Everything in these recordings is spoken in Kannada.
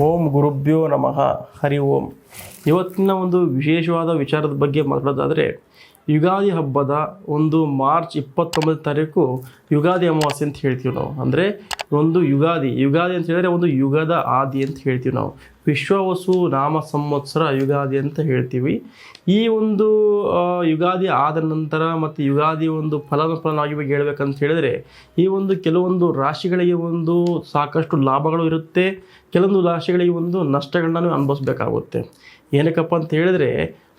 ಓಂ ಗುರುಭ್ಯೋ ನಮಃ. ಹರಿ ಓಂ. ಇವತ್ತಿನ ಒಂದು ವಿಶೇಷವಾದ ವಿಚಾರದ ಬಗ್ಗೆ ಮಾತಾಡೋದಾದರೆ ಯುಗಾದಿ ಹಬ್ಬದ ಒಂದು ಮಾರ್ಚ್ ಇಪ್ಪತ್ತೊಂಬತ್ತು ತಾರೀಕು ಯುಗಾದಿ ಅಮಾವಾಸ್ಯೆ ಅಂತ ಹೇಳ್ತೀವಿ ನಾವು. ಅಂದರೆ ಒಂದು ಯುಗಾದಿ. ಯುಗಾದಿ ಅಂತ ಹೇಳಿದ್ರೆ ಒಂದು ಯುಗದ ಆದಿ ಅಂತ ಹೇಳ್ತೀವಿ ನಾವು. ವಿಶ್ವವಸು ನಾಮ ಸಂವತ್ಸರ ಯುಗಾದಿ ಅಂತ ಹೇಳ್ತೀವಿ. ಈ ಒಂದು ಯುಗಾದಿ ಆದ ನಂತರ ಮತ್ತು ಯುಗಾದಿ ಒಂದು ಫಲಾನುಫಲನಾಗಿ ಬಗ್ಗೆ ಹೇಳ್ಬೇಕಂತ ಹೇಳಿದ್ರೆ ಈ ಒಂದು ಕೆಲವೊಂದು ರಾಶಿಗಳಿಗೆ ಒಂದು ಸಾಕಷ್ಟು ಲಾಭಗಳು ಇರುತ್ತೆ. ಕೆಲವೊಂದು ರಾಶಿಗಳಿಗೆ ಒಂದು ನಷ್ಟಗಳನ್ನ ಅನುಭವಿಸ್ಬೇಕಾಗುತ್ತೆ. ಏನಕ್ಕಪ್ಪ ಅಂತ ಹೇಳಿದ್ರೆ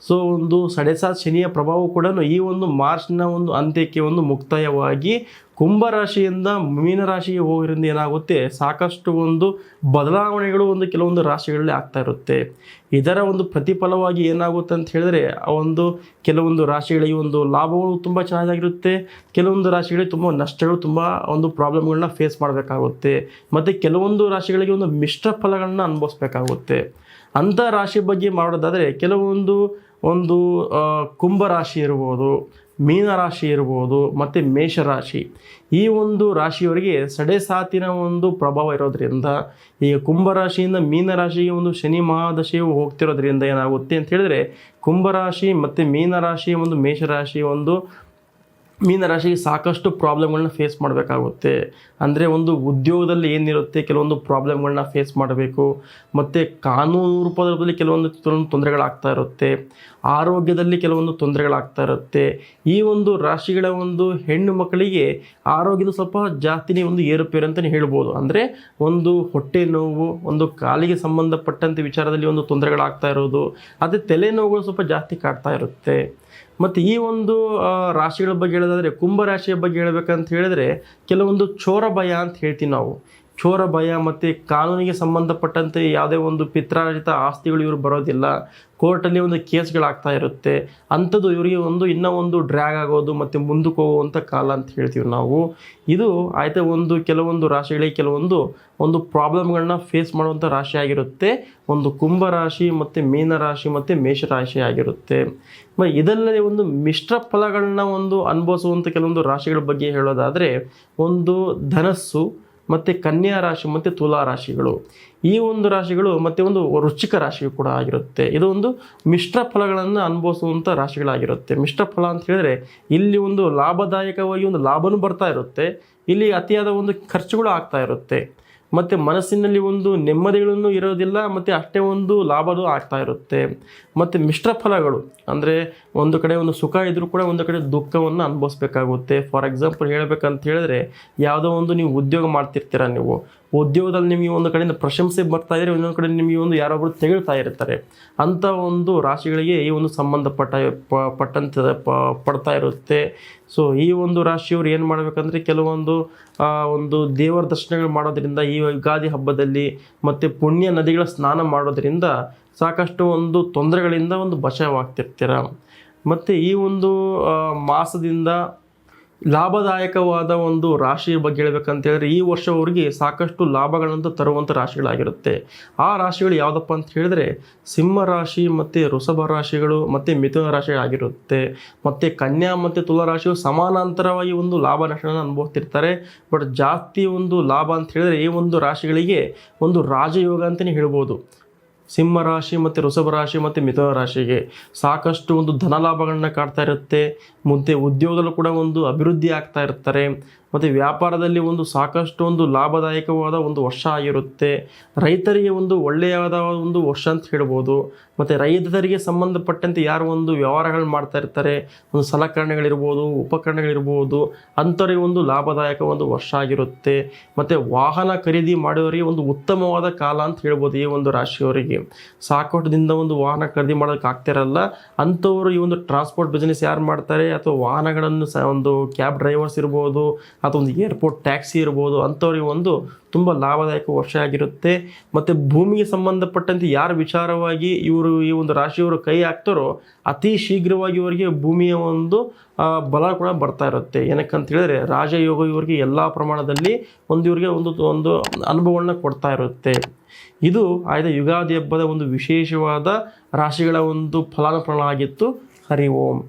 ಸೊ ಒಂದು ಸಡೆಸಾತ್ ಶನಿಯ ಪ್ರಭಾವ ಕೂಡ ಈ ಒಂದು ಮಾರ್ಚ್ನ ಒಂದು ಅಂತ್ಯಕ್ಕೆ ಒಂದು ಮುಕ್ತಾಯವಾಗಿ ಕುಂಭರಾಶಿಯಿಂದ ಮೀನರಾಶಿಗೆ ಹೋಗೋದ್ರಿಂದ ಏನಾಗುತ್ತೆ? ಸಾಕಷ್ಟು ಒಂದು ಬದಲಾವಣೆಗಳು ಒಂದು ಕೆಲವೊಂದು ರಾಶಿಗಳಲ್ಲಿ ಆಗ್ತಾ ಇರುತ್ತೆ. ಇದರ ಒಂದು ಪ್ರತಿಫಲವಾಗಿ ಏನಾಗುತ್ತೆ ಅಂತ ಹೇಳಿದ್ರೆ, ಆ ಒಂದು ಕೆಲವೊಂದು ರಾಶಿಗಳಿಗೆ ಒಂದು ಲಾಭಗಳು ತುಂಬ ಚೆನ್ನಾಗಿರುತ್ತೆ. ಕೆಲವೊಂದು ರಾಶಿಗಳಿಗೆ ತುಂಬ ನಷ್ಟಗಳು ತುಂಬ ಒಂದು ಪ್ರಾಬ್ಲಮ್ಗಳನ್ನ ಫೇಸ್ ಮಾಡಬೇಕಾಗುತ್ತೆ. ಮತ್ತು ಕೆಲವೊಂದು ರಾಶಿಗಳಿಗೆ ಒಂದು ಮಿಶ್ರ ಫಲಗಳನ್ನ ಅನುಭವಿಸ್ಬೇಕಾಗುತ್ತೆ. ಅಂಥ ರಾಶಿ ಬಗ್ಗೆ ಮಾಡೋದಾದರೆ, ಕೆಲವೊಂದು ಒಂದು ಕುಂಭರಾಶಿ ಇರ್ಬೋದು, ಮೀನರಾಶಿ ಇರ್ಬೋದು, ಮತ್ತು ಮೇಷರಾಶಿ. ಈ ಒಂದು ರಾಶಿಯವರಿಗೆ ಸಡೆಸಾತಿನ ಒಂದು ಪ್ರಭಾವ ಇರೋದರಿಂದ, ಈ ಕುಂಭರಾಶಿಯಿಂದ ಮೀನರಾಶಿಗೆ ಒಂದು ಶನಿ ಮಹಾದಶೆಯು ಹೋಗ್ತಿರೋದ್ರಿಂದ ಏನಾಗುತ್ತೆ ಅಂತ ಹೇಳಿದ್ರೆ, ಕುಂಭರಾಶಿ ಮತ್ತು ಮೀನರಾಶಿ ಒಂದು ಮೇಷರಾಶಿ ಒಂದು ಮೀನರಾಶಿಗೆ ಸಾಕಷ್ಟು ಪ್ರಾಬ್ಲಮ್ಗಳನ್ನ ಫೇಸ್ ಮಾಡಬೇಕಾಗುತ್ತೆ. ಅಂದರೆ ಒಂದು ಉದ್ಯೋಗದಲ್ಲಿ ಏನಿರುತ್ತೆ, ಕೆಲವೊಂದು ಪ್ರಾಬ್ಲಮ್ಗಳನ್ನ ಫೇಸ್ ಮಾಡಬೇಕು. ಮತ್ತು ಕಾನೂನು ರೂಪದಲ್ಲಿ ಕೆಲವೊಂದು ಕೆಲವೊಂದು ತೊಂದರೆಗಳಾಗ್ತಾ ಇರುತ್ತೆ. ಆರೋಗ್ಯದಲ್ಲಿ ಕೆಲವೊಂದು ತೊಂದರೆಗಳಾಗ್ತಾ ಇರುತ್ತೆ. ಈ ಒಂದು ರಾಶಿಗಳ ಒಂದು ಹೆಣ್ಣು ಮಕ್ಕಳಿಗೆ ಆರೋಗ್ಯದ ಸ್ವಲ್ಪ ಜಾಸ್ತಿನೇ ಒಂದು ಏರುಪೇರು ಅಂತಲೇ ಹೇಳ್ಬೋದು. ಅಂದರೆ ಒಂದು ಹೊಟ್ಟೆ ನೋವು, ಒಂದು ಕಾಲಿಗೆ ಸಂಬಂಧಪಟ್ಟಂತೆ ವಿಚಾರದಲ್ಲಿ ಒಂದು ತೊಂದರೆಗಳಾಗ್ತಾ ಇರೋದು. ಅದೇ ತಲೆನೋವುಗಳು ಸ್ವಲ್ಪ ಜಾಸ್ತಿ ಕಾಡ್ತಾ ಇರುತ್ತೆ. ಮತ್ತು ಈ ಒಂದು ರಾಶಿಗಳ ಬಗ್ಗೆ ಹೇಳೋದಾದರೆ ಕುಂಭ ರಾಶಿಯ ಬಗ್ಗೆ ಹೇಳಬೇಕಂತ ಹೇಳಿದ್ರೆ ಕೆಲವೊಂದು ಚೋರ ಭಯ ಅಂತ ಹೇಳ್ತೀವಿ ನಾವು. ಚೋರ ಭಯ ಮತ್ತು ಕಾನೂನಿಗೆ ಸಂಬಂಧಪಟ್ಟಂತೆ ಯಾವುದೇ ಒಂದು ಪಿತ್ರಾರ್ಜಿತ ಆಸ್ತಿಗಳು ಇವರು ಬರೋದಿಲ್ಲ. ಕೋರ್ಟಲ್ಲಿ ಒಂದು ಕೇಸ್ಗಳಾಗ್ತಾ ಇರುತ್ತೆ. ಅಂಥದ್ದು ಇವರಿಗೆ ಒಂದು ಇನ್ನೂ ಒಂದು ಡ್ರ್ಯಾಗ್ ಆಗೋದು ಮತ್ತು ಮುಂದಕ್ಕೆ ಹೋಗುವಂಥ ಕಾಲ ಅಂತ ಹೇಳ್ತೀವಿ ನಾವು. ಇದು ಆಯಿತು ಒಂದು ಕೆಲವೊಂದು ರಾಶಿಗಳಿಗೆ ಕೆಲವೊಂದು ಒಂದು ಪ್ರಾಬ್ಲಮ್ಗಳನ್ನ ಫೇಸ್ ಮಾಡುವಂಥ ರಾಶಿ ಆಗಿರುತ್ತೆ. ಒಂದು ಕುಂಭ ರಾಶಿ ಮತ್ತು ಮೀನ ರಾಶಿ ಮತ್ತು ಮೇಷರಾಶಿ ಆಗಿರುತ್ತೆ. ಇದಲ್ಲದೆ ಒಂದು ಮಿಶ್ರ ಫಲಗಳನ್ನ ಒಂದು ಅನುಭವಿಸುವಂಥ ಕೆಲವೊಂದು ರಾಶಿಗಳ ಬಗ್ಗೆ ಹೇಳೋದಾದರೆ ಒಂದು ಧನಸ್ಸು ಮತ್ತು ಕನ್ಯಾ ರಾಶಿ, ಮತ್ತು ತುಲಾ ರಾಶಿಗಳು. ಈ ಒಂದು ರಾಶಿಗಳು ಮತ್ತು ಒಂದು ರುಚಿಕ ರಾಶಿ ಕೂಡ ಆಗಿರುತ್ತೆ. ಇದು ಒಂದು ಮಿಶ್ರ ಫಲಗಳನ್ನು ಅನುಭವಿಸುವಂಥ ರಾಶಿಗಳಾಗಿರುತ್ತೆ. ಮಿಶ್ರ ಫಲ ಅಂತ ಹೇಳಿದ್ರೆ ಇಲ್ಲಿ ಒಂದು ಲಾಭದಾಯಕವಾಗಿ ಒಂದು ಲಾಭನೂ ಬರ್ತಾ ಇರುತ್ತೆ. ಇಲ್ಲಿ ಅತಿಯಾದ ಒಂದು ಖರ್ಚುಗಳು ಆಗ್ತಾ ಇರುತ್ತೆ. ಮತ್ತು ಮನಸ್ಸಿನಲ್ಲಿ ಒಂದು ನೆಮ್ಮದಿಗಳನ್ನು ಇರೋದಿಲ್ಲ, ಮತ್ತು ಅಷ್ಟೇ ಒಂದು ಲಾಭವೂ ಆಗ್ತಾ ಇರುತ್ತೆ. ಮತ್ತು ಮಿಶ್ರ ಫಲಗಳು, ಅಂದರೆ ಒಂದು ಕಡೆ ಒಂದು ಸುಖ ಇದ್ದರೂ ಕೂಡ ಒಂದು ಕಡೆ ದುಃಖವನ್ನು ಅನುಭವಿಸ್ಬೇಕಾಗುತ್ತೆ. ಫಾರ್ ಎಕ್ಸಾಂಪಲ್ ಹೇಳಬೇಕಂತ ಹೇಳಿದ್ರೆ, ಯಾವುದೋ ಒಂದು ನೀವು ಉದ್ಯೋಗ ಮಾಡ್ತಿರ್ತೀರ ನೀವು. ಉದ್ಯೋಗದಲ್ಲಿ ನಿಮಗೆ ಒಂದು ಕಡೆಯಿಂದ ಪ್ರಶಂಸೆ ಬರ್ತಾ ಇದ್ದರೆ ಇನ್ನೊಂದು ಕಡೆ ನಿಮಗೆ ಒಂದು ಯಾರೊಬ್ಬರು ತೆಗಳ್ತಾ ಇರ್ತಾರೆ. ಅಂಥ ಒಂದು ರಾಶಿಗಳಿಗೆ ಈ ಒಂದು ಸಂಬಂಧಪಟ್ಟ ಪಟ್ಟಂತ ಪಡ್ತಾ ಇರುತ್ತೆ. ಸೊ ಈ ಒಂದು ರಾಶಿಯವರು ಏನು ಮಾಡಬೇಕಂದ್ರೆ ಕೆಲವೊಂದು ಒಂದು ದೇವರ ದರ್ಶನಗಳು ಮಾಡೋದ್ರಿಂದ ಈ ಯುಗಾದಿ ಹಬ್ಬದಲ್ಲಿ ಮತ್ತು ಪುಣ್ಯ ನದಿಗಳ ಸ್ನಾನ ಮಾಡೋದ್ರಿಂದ ಸಾಕಷ್ಟು ಒಂದು ತೊಂದರೆಗಳಿಂದ ಒಂದು ಬಚಾವಾಗ್ತಿರ್ತೀರ ಮತ್ತು ಈ ಒಂದು ಮಾಸದಿಂದ ಲಾಭದಾಯಕವಾದ ಒಂದು ರಾಶಿಯ ಬಗ್ಗೆ ಹೇಳ್ಬೇಕಂತ ಹೇಳಿದ್ರೆ ಈ ವರ್ಷ ಅವರಿಗೆ ಸಾಕಷ್ಟು ಲಾಭಗಳನ್ನು ತರುವಂಥ ರಾಶಿಗಳಾಗಿರುತ್ತೆ. ಆ ರಾಶಿಗಳು ಯಾವುದಪ್ಪ ಅಂತ ಹೇಳಿದ್ರೆ ಸಿಂಹ ರಾಶಿ ಮತ್ತು ವೃಷಭ ರಾಶಿಗಳು ಮತ್ತು ಮಿಥುನ ರಾಶಿ ಆಗಿರುತ್ತೆ ಮತ್ತು ಕನ್ಯಾ ಮತ್ತು ತುಲಾ ರಾಶಿಗಳು ಸಮಾನಾಂತರವಾಗಿ ಒಂದು ಲಾಭ ನಷ್ಟಗಳನ್ನು ಅನುಭವಿಸ್ತಿರ್ತಾರೆ. ಬಟ್ ಜಾಸ್ತಿ ಒಂದು ಲಾಭ ಅಂತ ಹೇಳಿದ್ರೆ ಈ ಒಂದು ರಾಶಿಗಳಿಗೆ ಒಂದು ರಾಜಯೋಗ ಅಂತಲೇ ಹೇಳ್ಬೋದು. ಸಿಂಹ ರಾಶಿ ಮತ್ತು ವೃಷಭ ರಾಶಿ ಮತ್ತು ಮಿಥುನ ರಾಶಿಗೆ ಸಾಕಷ್ಟು ಒಂದು ಧನಲಾಭಗಳನ್ನ ಕಾಡ್ತಾ ಇರುತ್ತೆ. ಮುಂದೆ ಉದ್ಯೋಗದಲ್ಲೂ ಕೂಡ ಒಂದು ಅಭಿವೃದ್ಧಿ ಆಗ್ತಾ ಇರ್ತಾರೆ. ಮತ್ತು ವ್ಯಾಪಾರದಲ್ಲಿ ಒಂದು ಸಾಕಷ್ಟು ಒಂದು ಲಾಭದಾಯಕವಾದ ಒಂದು ವರ್ಷ ಆಗಿರುತ್ತೆ. ರೈತರಿಗೆ ಒಂದು ಒಳ್ಳೆಯದಾದ ಒಂದು ವರ್ಷ ಅಂತ ಹೇಳ್ಬೋದು. ಮತ್ತು ರೈತರಿಗೆ ಸಂಬಂಧಪಟ್ಟಂತೆ ಯಾರು ಒಂದು ವ್ಯವಹಾರಗಳು ಮಾಡ್ತಾ ಇರ್ತಾರೆ, ಒಂದು ಸಲಕರಣೆಗಳಿರ್ಬೋದು, ಉಪಕರಣಗಳಿರ್ಬೋದು, ಅಂಥವರಿಗೆ ಒಂದು ಲಾಭದಾಯಕ ಒಂದು ವರ್ಷ ಆಗಿರುತ್ತೆ. ಮತ್ತು ವಾಹನ ಖರೀದಿ ಮಾಡೋರಿಗೆ ಒಂದು ಉತ್ತಮವಾದ ಕಾಲ ಅಂತ ಹೇಳ್ಬೋದು ಈ ಒಂದು ರಾಶಿಯವರಿಗೆ. ಸಾಕೋಟದಿಂದ ಒಂದು ವಾಹನ ಖರೀದಿ ಮಾಡೋದಕ್ಕೆ ಆಗ್ತಿರಲ್ಲ ಅಂಥವ್ರು ಈ ಒಂದು ಟ್ರಾನ್ಸ್ಪೋರ್ಟ್ ಬಿಸ್ನೆಸ್ ಯಾರು ಮಾಡ್ತಾರೆ? ಅಥವಾ ವಾಹನಗಳನ್ನು ಸಹ ಒಂದು ಕ್ಯಾಬ್ ಡ್ರೈವರ್ಸ್ ಇರ್ಬೋದು ಅಥವಾ ಒಂದು ಏರ್ಪೋರ್ಟ್ ಟ್ಯಾಕ್ಸಿ ಇರ್ಬೋದು, ಅಂಥವ್ರಿಗೆ ಒಂದು ತುಂಬ ಲಾಭದಾಯಕ ವರ್ಷ ಆಗಿರುತ್ತೆ. ಮತ್ತು ಭೂಮಿಗೆ ಸಂಬಂಧಪಟ್ಟಂತೆ ಯಾರ ವಿಚಾರವಾಗಿ ಇವರು ಈ ಒಂದು ರಾಶಿಯವರು ಕೈ ಹಾಕ್ತಾರೋ ಅತಿ ಶೀಘ್ರವಾಗಿ ಇವರಿಗೆ ಭೂಮಿಯ ಒಂದು ಬಲ ಕೂಡ ಬರ್ತಾ ಇರುತ್ತೆ. ಏನಕ್ಕಂತ ಹೇಳಿದ್ರೆ ರಾಜಯೋಗ ಇವರಿಗೆ ಎಲ್ಲ ಪ್ರಮಾಣದಲ್ಲಿ ಒಂದು ಇವರಿಗೆ ಒಂದು ಒಂದು ಅನುಭವವನ್ನು ಕೊಡ್ತಾ ಇರುತ್ತೆ. ಇದು ಆಯ್ದ ಯುಗಾದಿ ಹಬ್ಬದ ಒಂದು ವಿಶೇಷವಾದ ರಾಶಿಗಳ ಒಂದು ಫಲಾನುಫಲ ಆಗಿತ್ತು ಹರಿ ಓಂ.